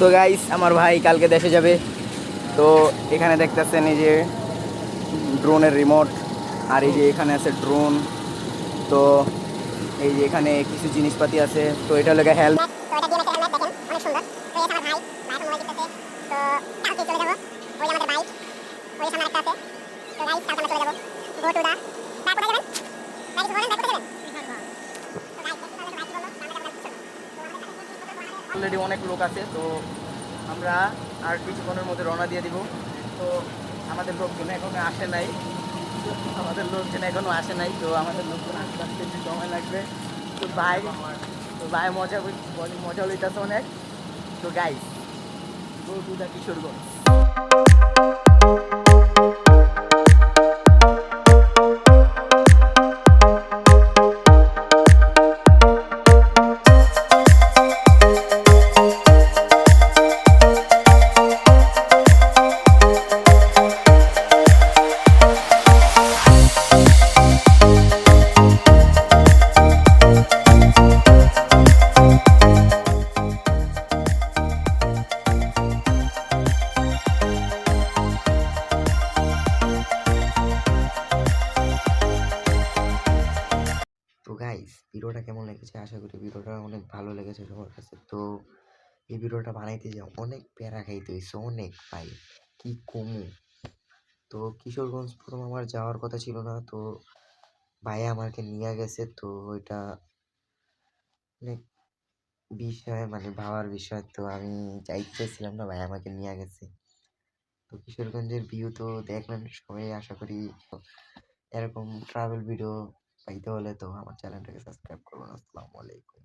তো গাইস আমার ভাই কালকে দেশে যাবে। তো এখানে দেখতেছেন এই যে ড্রোনের রিমোট আর এই যে এখানে আছে ড্রোন তো এই যে এখানে কিছু জিনিসপাতি আছে। তো এটা হলো হেলমেট তো অলরেডি অনেক লোক আছে, তো আমরা আর কিছুক্ষণের মধ্যে রওনা দিয়ে দিব। তো আমাদের লোকজন এখনও আসে নাই। আমাদের লোকজন এখনও আসে নাই, তো আমাদের লোকজন আসতে আসতে একটু সময় লাগবে। তো ভাই তো ভাই মজা মজা লইতেছে অনেক। তো গাইস গো দুটা কিশোরগঞ্জ। গাইস ভিডিওটা কেমন লেগেছে? আশা করি ভিডিওটা অনেক ভালো লেগেছে সবার কাছে। তো এই ভিডিওটা বানাইতে যে অনেক প্যারা খাইতে হয়েছে অনেক ভাই। কি কমু? তো কিশোরগঞ্জ প্রথম আমার যাওয়ার কথা ছিল না, তো ভাই আমাকে নিয়ে গেছে, তো ওইটা অনেক বিষয় মানে ভাবার বিষয়। তো আমি যাইতে চাইছিলাম না, ভাই আমাকে নিয়ে গেছে। তো কিশোরগঞ্জের ভিউ তো দেখলেন সবাই, আশা করি এরকম ট্রাভেল ভিডিও পাইতে হলে তো আমার চ্যানেলটাকে সাবস্ক্রাইব করুন আসসালামু আলাইকুম।